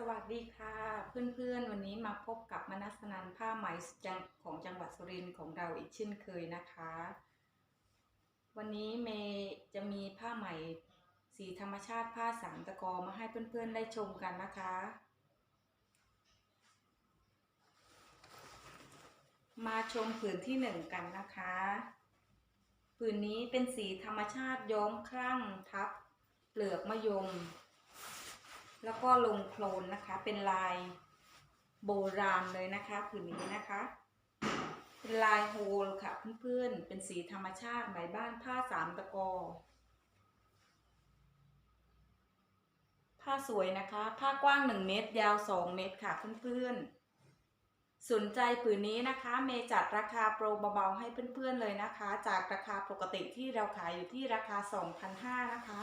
สวัสดีค่ะ เพื่อนๆ วันนี้มาพบกับมนัสนันผ้าไหมของจังหวัดสุรินทร์ของเราอีกเช่นเคยนะคะ วันนี้เมย์จะมีผ้าไหมสีธรรมชาติผ้าสามตะกอมาให้เพื่อนๆได้ชมกันนะคะ มาชมผืนที่หนึ่งกันนะคะ ผืนนี้เป็นสีธรรมชาติย้อมครั่งทับเปลือกมะยม แล้วก็ลงโคลนนะคะ เป็นลายโบราณเลยนะคะผืนนี้นะคะ เป็นลายโฮลค่ะเพื่อนๆ เป็นสีธรรมชาติไหมบ้านผ้าสามตะกอ ผ้าสวยนะคะ ผ้ากว้าง1เมตร ยาว2เมตรค่ะเพื่อนๆ สนใจผืนนี้นะคะ เมจัดราคาโปรเบาๆให้เพื่อนๆเลยนะคะ จากราคาปกติที่เราขายอยู่ที่ราคา 2,500นะคะ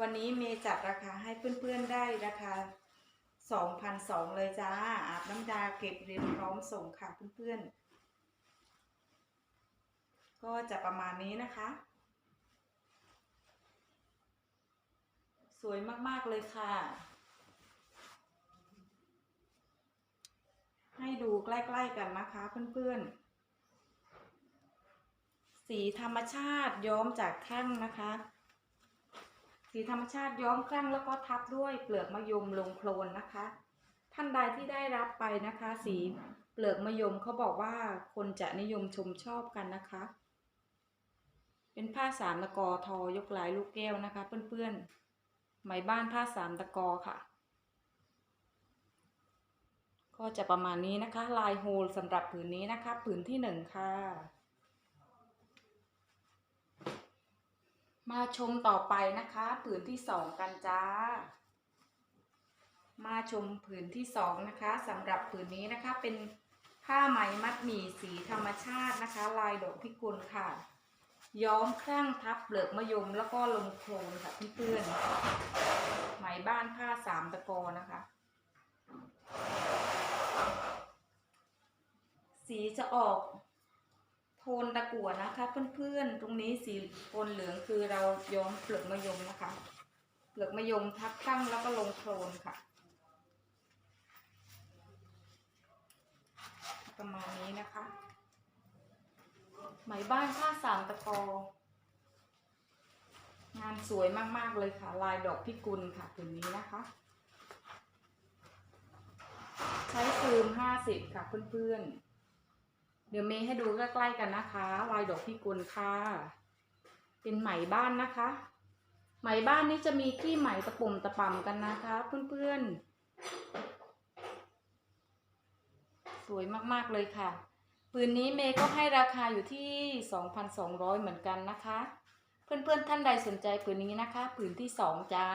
วันนี้เมย์จัดราคาให้เพื่อนๆได้ราคา2,200เลยจ้า อาบน้ำดาเก็บเรียนพร้อมส่งค่ะเพื่อนๆ ก็จะประมาณนี้นะคะ สวยมากๆเลยค่ะ ให้ดูใกล้ๆกันนะคะเพื่อนๆ สีธรรมชาติย้อมจากแท่งนะคะ สีธรรมชาติย้อมครั่งแล้วก็ทับด้วยเปลือกมะยมลงโคลนนะคะ ท่านใดที่ได้รับไปนะคะ สีเปลือกมะยมเขาบอกว่าคนจะนิยมชมชอบกันนะคะ เป็นผ้าสามตะกอทอยกลายลูกแก้วนะคะ เพื่อนๆไหมบ้านผ้าสามตะกอค่ะ ก็จะประมาณนี้นะคะ ลายโฮลสำหรับผืนนี้นะคะ ผืนที่หนึ่งค่ะ มาชมต่อไปนะคะ ผืนที่สองกันจ้า มาชมผืนที่สองนะคะสำหรับผืนนี้นะคะเป็นผ้าไหมมัดหมี่สีธรรมชาตินะคะ ลายดอกพิกุลค่ะ ย้อมครั่งทับเปลือกมะยมแล้วก็ลงโคลนค่ะเพื่อนไหมบ้านผ้าสามตะกอนะคะ สีจะออก โทนตะกั่วนะคะเพื่อนๆ ตรงนี้สีโทนเหลืองคือเราย้อมเปลือกมะยมนะคะ เปลือกมะยมทับตั้งแล้วก็ลงโคลนค่ะ ประมาณนี้นะคะ ไหมบ้านผ้าสามตะกองานสวยมากๆเลยค่ะ ลายดอกพิกุลค่ะผืนนี้นะคะ ใช้ฟืมห้าสิบค่ะเพื่อนๆ เดี๋ยวเมย์ให้ดูใกล้ๆกันนะคะลายดอกพิกุลค่ะ เป็นไหมบ้านนะคะ ไหมบ้านนี้จะมีขี้ไหมตะปุ่มตะป่ำกันนะคะ เพื่อนๆ สวยมากๆเลยค่ะปืนนี้เมย์ก็ให้ราคาอยู่ที่ 2,200 เหมือนกันนะคะ เพื่อนๆท่านใดสนใจปืนนี้นะคะปืนที่สองจ้า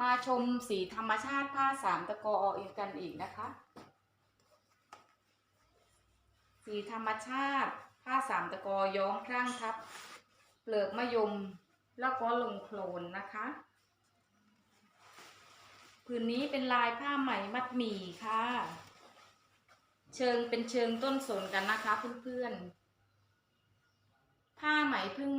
มาชมสีธรรมชาติผ้าสามตะกออีกกันอีกนะคะ สีธรรมชาติ ผ้าสามตะกอย้อมครั่งทับ เปลือกมะยมแล้วก็ลงโคลนนะคะผืนนี้เป็นลายผ้าไหมมัดหมี่ค่ะ เชิงเป็นเชิงต้นสนกันนะคะเพื่อนๆ ผ้าไหมเพิ่ง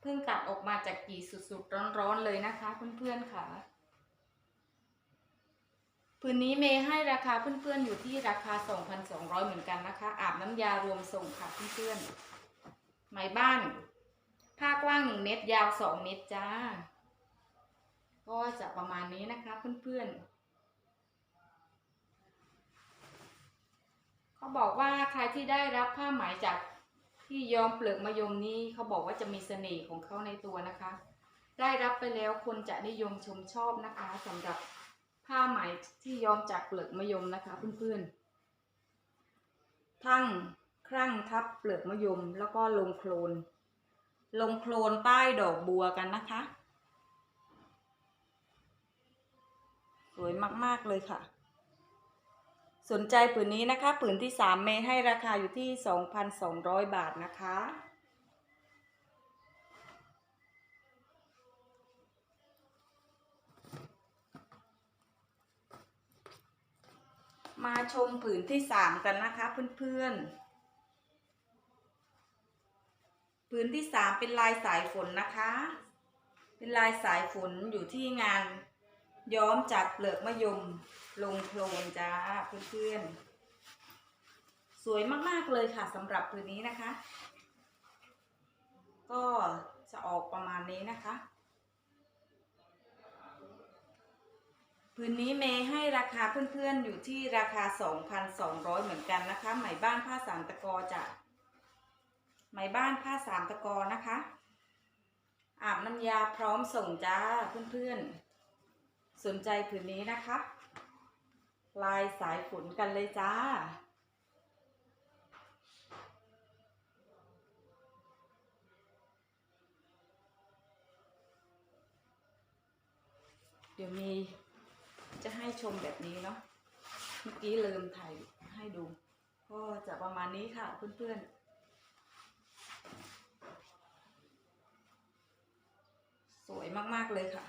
เพิ่งตัดออกมาจากกี่สุดๆร้อนๆเลยนะคะเพื่อนๆค่ะ ผืนนี้เมย์ให้ราคาเพื่อนๆอยู่ที่ราคา 2,200 เหมือนกันนะคะ อาบน้ำยารวมส่งค่ะเพื่อนๆไหมบ้าน ผ้ากว้าง 1 เมตรยาว 2 เมตรจ้า ก็จะประมาณนี้นะคะเพื่อนๆเขาบอกว่าใครที่ได้รับผ้าไหมจากที่ยอมเปลือกมะยมนี้เขาบอกว่าจะมีเสน่ห์ของเขาในตัวนะคะ ได้รับไปแล้วคนจะนิยมชมชอบนะคะสำหรับ ผ้าไหมที่ย้อมจากเปลือกมะยมนะคะเพื่อนๆ ทั้งครั่งทับเปลือกมะยมแล้วก็ลงโคลน ลงโคลนป้ายดอกบัวกันนะคะ สวยมากๆเลยค่ะ สนใจผืนนี้นะคะ ผืนที่สามเมย์ให้ราคาอยู่ที่ 2,200 บาทนะคะ มาชมผืนที่สามกันนะคะเพื่อนๆ ผืนที่สามเป็นลายสายฝนนะคะ เป็นลายสายฝนอยู่ที่งานย้อมจากเปลือกมะยมลงโคลนจ้าเพื่อนๆ สวยมากๆเลยค่ะสำหรับผืนนี้นะคะ ก็จะออกประมาณนี้นะคะ ผืนนี้เมย์ให้ราคาเพื่อนๆอยู่ที่ราคา 2,200 เหมือนกันนะคะ ไหมบ้านผ้าสามตะกอจะไหมบ้านผ้าสามตะกอนะคะ อาบน้ำยาพร้อมส่งจ้าเพื่อนๆ สนใจผืนนี้นะคะ ลายสายฝนกันเลยจ้าเดี๋ยวมี จะให้ชมแบบนี้เนาะเมื่อกี้ลืมถ่ายให้ดู ก็จะประมาณนี้ค่ะเพื่อนๆ สวยมากๆเลยค่ะ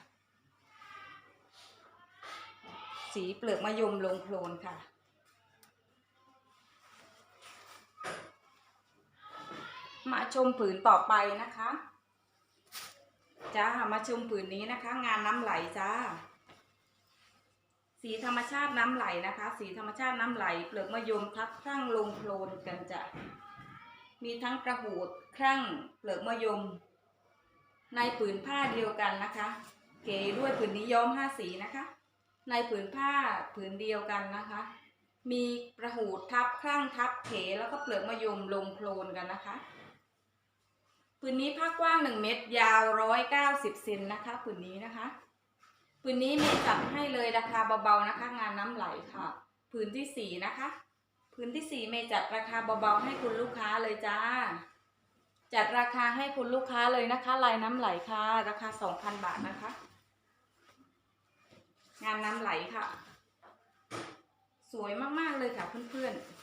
สีเปลือกมะยมลงโคลนค่ะมาชมผืนต่อไปนะคะ จ้า มาชมผืนนี้นะคะ งานน้ำไหลจ้า สีธรรมชาติน้ำไหลนะคะ สีธรรมชาติน้ำไหล เปลือกมะยมทับครั่งลงโคลนกันจะมีทั้งกระหูดครั่งเปลือกมะยม ในผืนผ้าเดียวกันนะคะ เก๋ด้วยผืนนี้ย้อมห้าสีนะคะ ในผืนผ้าผืนเดียวกันนะคะ มีกระหูดทับครั่งทับเขแล้วก็เปลือกมะยมลงโคลนกันนะคะผืนนี้ผ้ากว้างหนึ่งเมตรยาวร้อยเก้าสิบเซนนะคะผืนนี้นะคะ ผืนนี้เมย์จัดให้เลยราคาเบาๆนะคะ งานน้ำไหลค่ะ ผืนที่สี่นะคะ ผืนที่สี่เมย์จัดราคาเบาๆให้คุณลูกค้าเลยจ้า จัดราคาให้คุณลูกค้าเลยนะคะ ลายน้ำไหลค่ะ ราคาสองพันบาทนะคะ งานน้ำไหลค่ะ สวยมากๆเลยค่ะเพื่อนๆ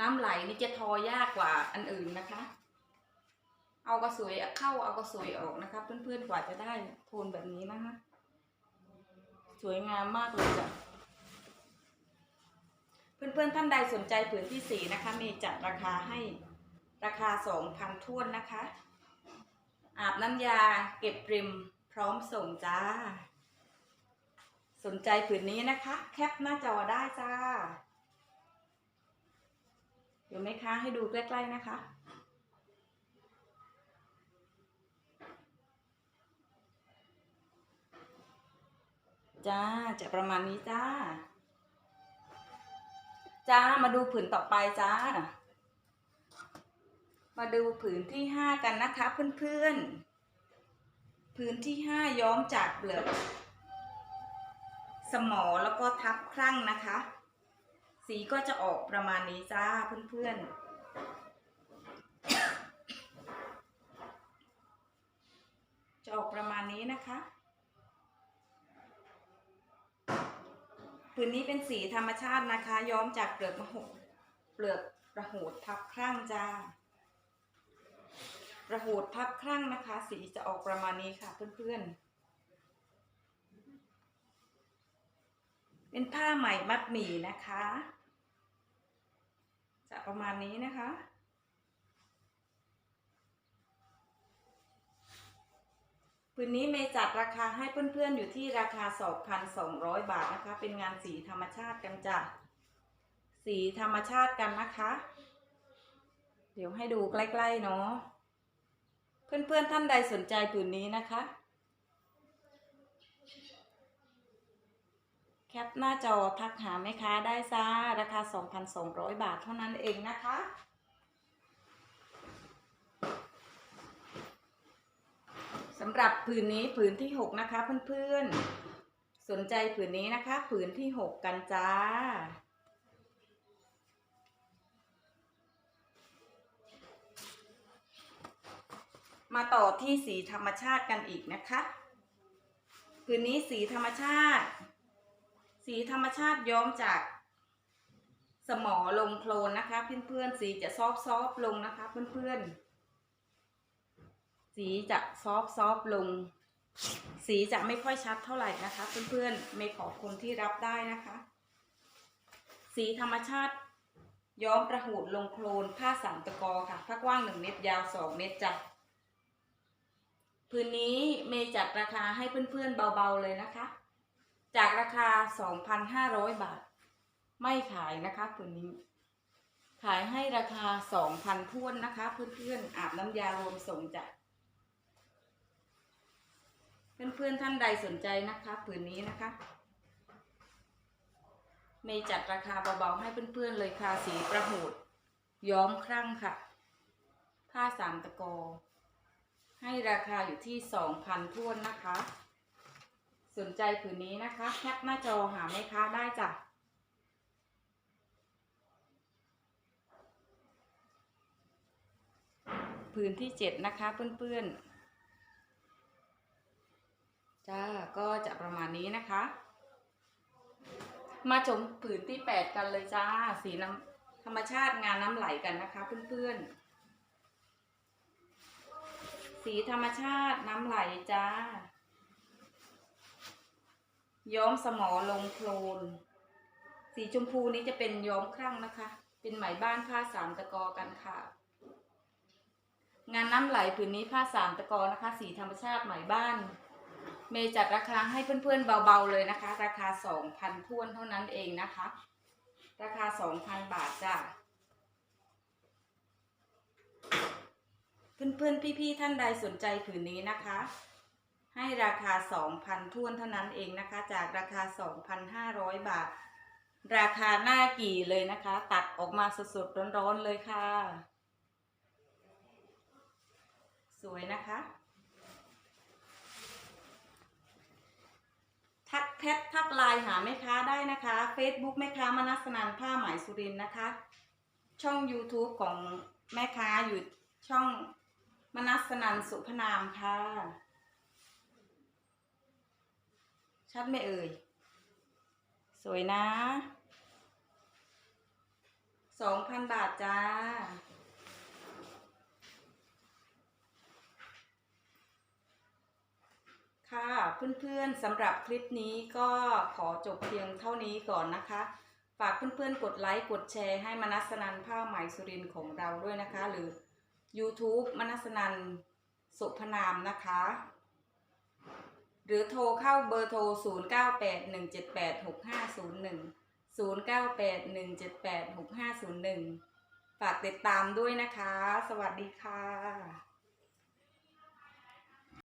น้ำไหลนี่จะทอยากกว่าอันอื่นนะคะ เอากระสวยเข้าเอากระสวยออกนะคะเพื่อนๆกว่าจะได้โทนแบบนี้นะคะ สวยงามมากเลยจ้ะเพื่อนๆท่านใดสนใจผืนที่สี่นะคะมีจัดราคาให้ราคาสองพันท้วนนะคะ อาบน้ำยาเก็บริมพร้อมส่งจ้า สนใจผืนนี้นะคะ แคปหน้าจอได้จ้าเดี๋ยวแม่ค้าให้ดูใกล้ๆนะคะ จ้าจะประมาณนี้จ้า จ้ามาดูผืนต่อไปจ้า มาดูผืนที่ห้ากันนะคะเพื่อนๆ ผืนที่ห้าย้อมจากเปลือกสมอแล้วก็ทับครั่งนะคะ สีก็จะออกประมาณนี้จ้าเพื่อนๆจะออกประมาณนี้นะคะ ผืนนี้เป็นสีธรรมชาตินะคะ ย้อมจากเปลือกมะหกเปลือกระหูดทับครั่งจ้าระหูดทับครั่งนะคะ สีจะออกประมาณนี้ค่ะเพื่อนๆ เป็นผ้าไหมมัดหมี่นะคะ จะประมาณนี้นะคะ ผืนนี้เมย์จัดราคาให้เพื่อนๆอยู่ที่ราคา 2,200 บาทนะคะ เป็นงานสีธรรมชาติกันจ้ะ สีธรรมชาติกันนะคะ เดี๋ยวให้ดูใกล้ๆเนาะ เพื่อนๆท่านใดสนใจผืนนี้นะคะ แคปหน้าจอทักหาแม่ค้าได้จ้าราคา 2,200 บาทเท่านั้นเองนะคะ สำหรับ ผืนนี้ผืนที่6นะคะเพื่อนๆ สนใจผืนนี้นะคะ ผืนที่6กันจ้า มาต่อที่สีธรรมชาติกันอีกนะคะ ผืนนี้สีธรรมชาติ สีธรรมชาติย้อมจากสมอลงโคลนนะคะ เพื่อนๆ สีจะซอฟซอฟลงนะคะ เพื่อนๆ สีจะซอฟซอฟลง สีจะไม่ค่อยชัดเท่าไหร่นะคะ เพื่อนๆไม่ขอคนที่รับได้นะคะ สีธรรมชาติ ย้อมประหูดลงโคลนผ้าสามตะกอค่ะผ้ากว้างหนึ่งเมตรยาวสองเมตรจ้ะพื้นนี้เมย์จัดราคาให้เพื่อนๆเบาๆเลยนะคะ จากราคา 2,500 บาท ไม่ขายนะคะพื้นนี้ ขายให้ราคา 2,000ท้วนนะคะ เพื่อนๆอาบน้ำยารวมส่งจ้ะ เพื่อนๆท่านใดสนใจนะคะผืนนี้นะคะ เมย์จัดราคาเบาๆให้เพื่อนๆเลยค่ะสีประหูด ย้อมครั่งค่ะ ผ้าสามตะกอ ให้ราคาอยู่ที่สองพันทวนนะคะ สนใจผืนนี้นะคะแคปหน้าจอหาแม่ค้าได้จ้ะผืนที่เจ็ดนะคะเพื่อนๆ จ้าก็จะประมาณนี้นะคะ มาชมผืนที่แปดกันเลยจ้า สีน้ำธรรมชาติงานน้ำไหลกันนะคะ เพื่อนๆ สีธรรมชาติน้ำไหลจ้า ย้อมสมอลงโคลน สีชมพูนี้จะเป็นย้อมครั่งนะคะ เป็นไหมบ้านผ้าสามตะกอกันค่ะงานน้ำไหลผืนนี้ผ้าสามตะกอนะคะ สีธรรมชาติไหมบ้าน เมย์จัดราคาให้เพื่อนๆเบาๆเลยนะคะ ราคาสองพันทวนเท่านั้นเองนะคะ ราคาสองพันบาทจ้ะเพื่อนๆพี่ๆท่านใดสนใจผืนนี้นะคะ ให้ราคาสองพันทวนเท่านั้นเองนะคะ จากราคาสองพันห้าร้อยบาท ราคาหน้ากี่เลยนะคะ ตัดออกมาสดๆร้อนๆเลยค่ะ สวยนะคะ ทักแพททักไลน์หาแม่ค้าได้นะคะ Facebook แม่ค้ามนัสนันผ้าไหมสุรินนะคะ ช่อง YouTube ของแม่ค้าอยู่ช่องมนัสนันสุพนามค่ะ ชัดไหม่เอ่ย สวยนะสองพันบาทจ้า ค่ะเพื่อนๆสำหรับคลิปนี้ก็ขอจบเพียงเท่านี้ก่อนนะคะ ฝากเพื่อนๆกดไลค์กดแชร์ให้มนัสนันผ้าไหมสุรินของเราด้วยนะคะ หรือ YouTube มนัสนันสุพนามนะคะ หรือโทรเข้าเบอร์โทร 0981786501 0981786501 ฝากติดตามด้วยนะคะ สวัสดีค่ะ